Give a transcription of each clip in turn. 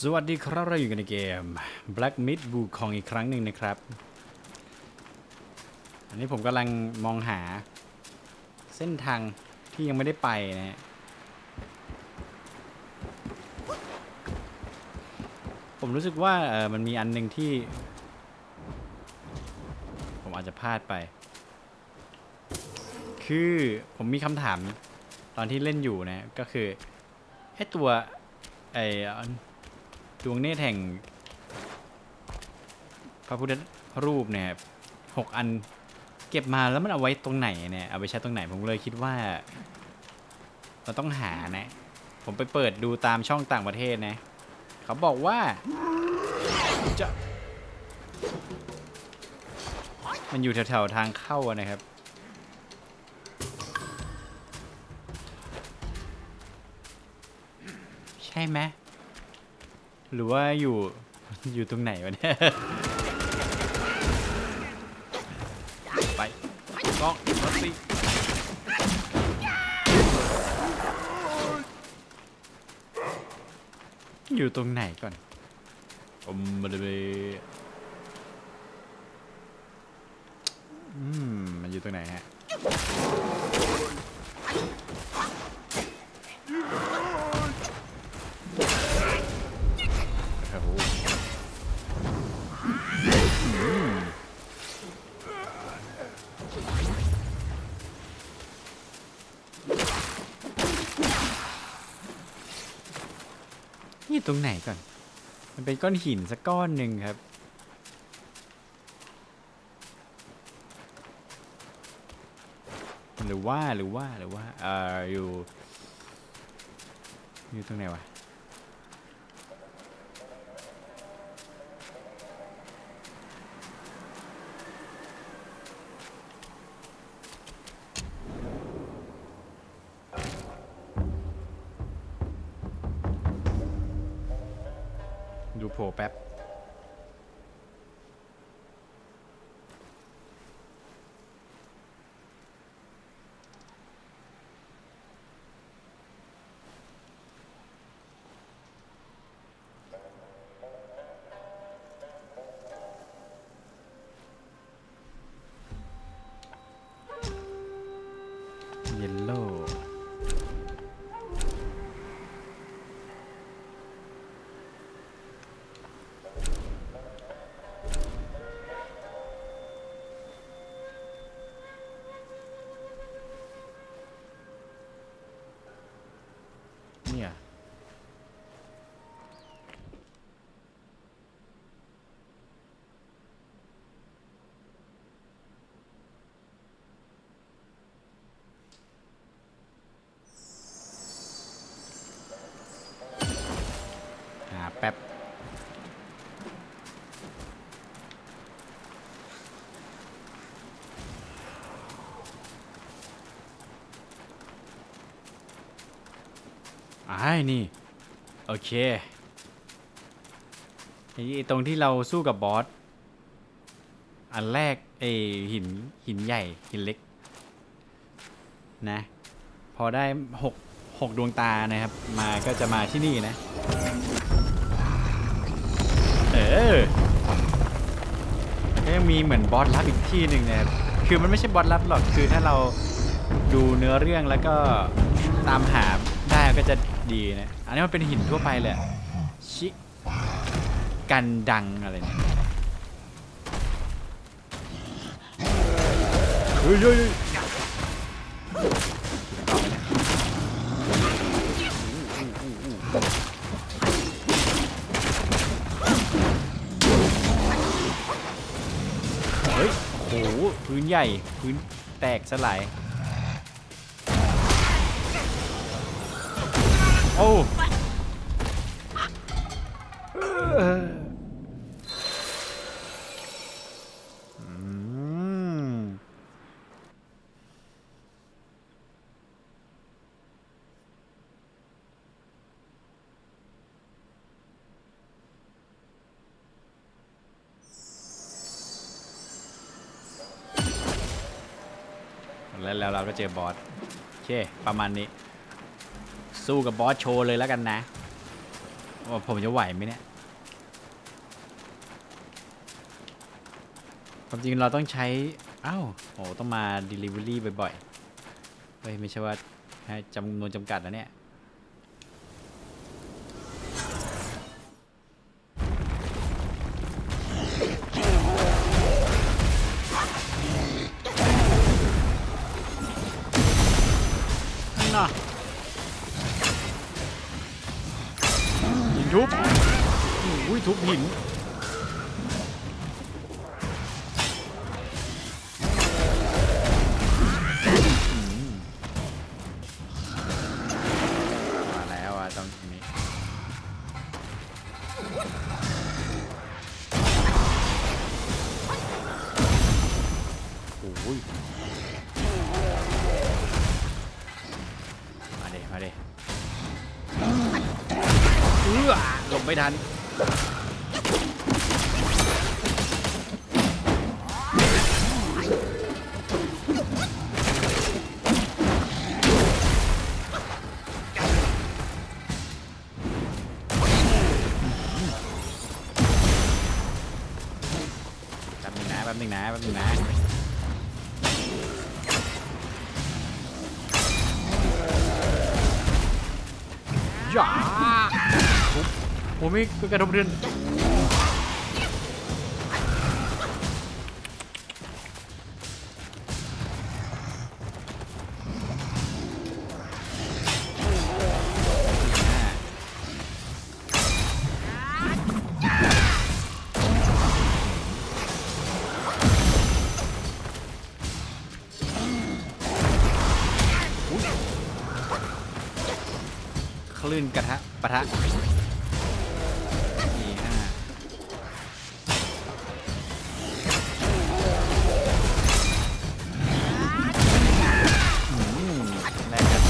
สวัสดีครับเราอยู่กันในเกม Black Myth w u k o n g อีกครั้งหนึ่งนะครับ อันนี้ผมกำลังมองหา เส้นทางที่ยังไม่ได้ไปนะฮะผมรู้สึกว่าเออมันมีอันหนึ่งที่ ผมอาจจะพลาดไป คือผมมีคำถามตอนที่เล่นอยู่นะ ก็คือไอ้ตัวไอ้ ดวงเนตรแห่ง พระพุทธรูปเนี่ยหกอันเก็บมาแล้วมันเอาไว้ตรงไหนเนี่ยเอาไปใช้ตรงไหนผมเลยคิดว่า เราต้องหานะ ผมไปเปิดดูตามช่องต่างประเทศนะ เขาบอกว่าจะมันอยู่แถวๆทางเข้านะครับใช่ไหม หรือว่าอยู่ อยู่ตรงไหนวะเนี่ย ไปกล้องรถสิอยู่ตรงไหนก่อนผมมาเลยอืม มันอยู่ตรงไหนฮะ่ตรงไหนก่อน มันเป็นก้อนหินสักก้อนหนึ่งครับ หรือว่าหรือว่าหรือว่าเอ่ออยู่ อยู่ตรงไหนวะ ดูโผล่แป๊บ อ่านี่ โอเคไอ้ตรงที่เราสู้กับบอส อันแรกไอ้หินหินใหญ่หินเล็ก นะ พอได้หกหกดวงตานะครับ มาก็จะมาที่นี่นะ เออแล้วก็ยังมีเหมือนบอสลับอีกที่หนึ่งนะครับ คือมันไม่ใช่บอสลับหรอก คือถ้าเราดูเนื้อเรื่องแล้วก็ตามหาได้ก็จะ ดีนะ อันนี้มันเป็นหินทั่วไปเลยอะชิกันดังอะไรเนี่ยเฮ้ยยเฮ้ยเฮ้ยโอ้โห พื้นใหญ่ พื้นแตกสลาย โอ้แล้วแล้วเราก็เจอบอส โอเค ประมาณนี้ สู้กับบอสโชว์เลยแล้วกันนะว่าผมจะไหวไหมเนี่ยความจริงเราต้องใช้อ้าวโอ้ต้องมา Delivery บ่อยๆเฮ้ยไม่ใช่ว่าจำนวนจำกัดนะเนี่ย หินมาแล้วอะตรงนี้โอ้ยมาเดมาเดเอื้อหลบไม่ทัน ป๊บนึงนะแป๊บนึงนะแป๊บนึงนะอย่าผมผมไม่กระทบเรือน ลื่นกระทะปะทะนี่ฮะอืมแรกกัน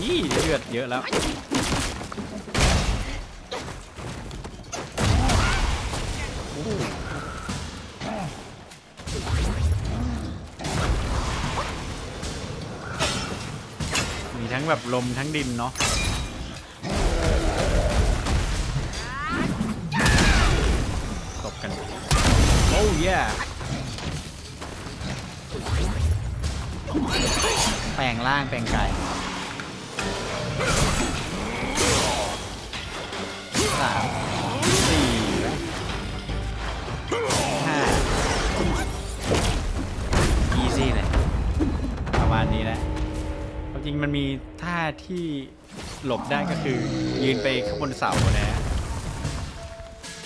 นี่เลือดเยอะแล้ว ทั้งแบบลมทั้งดินเนาะตบกัน โอ้ยแปลงร่างแปลงกายสามสี่ห้า easy เลยประมาณนี้นะความจ ริงมันมีท่าที่หลบได้ก็คือยืนไปข้างบนเสานะฮะ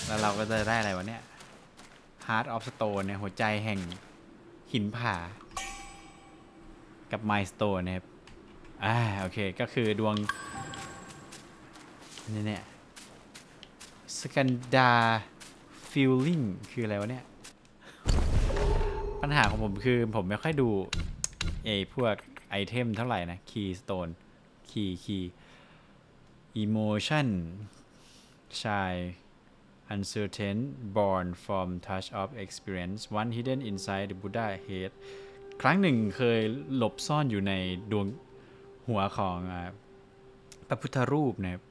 แล้วเราก็จะได้อะไรวะเนี่ย Heart of Stone เนี่ยหัวใจแห่งหินผา กับ Milestone นะครับ อ่าโอเค ก็คือดวง นี่เนี่ยสกันดาฟิลลิ่งคืออะไรวะเนี่ย ปัญหาของผมคือผมไม่ค่อยดูไอ้พวก ไอเทมเท่าไหร่นะคีย์สโตนคีย์คีย์ emotion shy uncertain born from touch of experience one hidden inside the Buddha head ครั้งหนึ่งเคยหลบซ่อนอยู่ในดวงหัวของอพระพุทธรูปนะครับ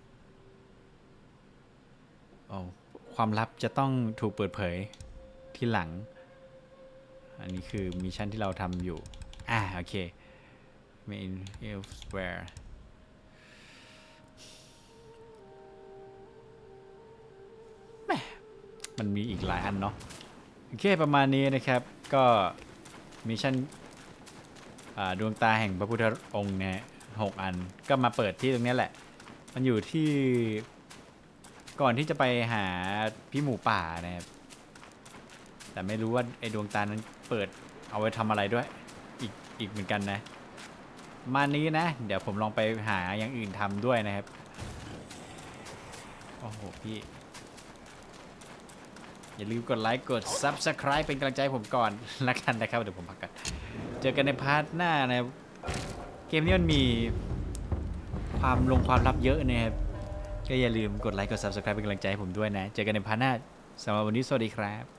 ความลับจะต้องถูกเปิดเผยที่หลัง อันนี้คือมิชชั่นที่เราทำอยู่ อ่า โอเค main elsewhere แมมันมีอีกหลายอันเนาะโอเคประมาณนี้นะครับก็มิชชั่นดวงตาแห่งพระพุทธองค์เนี่ยหกอันก็มาเปิดที่ตรงนี้แหละ มันอยู่ที่ก่อนที่จะไปหาพี่หมูป่านะครับแต่ไม่รู้ว่าไอ้ดวงตานั้นเปิดเอาไว้ทำอะไรด้วย อีกอีกเหมือนกันนะ มานี้นะ เดี๋ยวผมลองไปหาอย่างอื่นทำด้วยนะครับ โอ้โหพี่ อย่าลืมกดไลค์กด Subscribe เป็นกำลังใจผมก่อนละกันนะครับ เดี๋ยวผมพักกัน เจอกันในพาร์ทหน้านะครับ เกมนี้มันมีความลงความลับเยอะนะครับ ก็อย่าลืมกดไลค์กด Subscribe เป็นกำลังใจให้ผมด้วยนะ เจอกันในพาร์ทหน้าสำหรับวันนี้สวัสดีครับ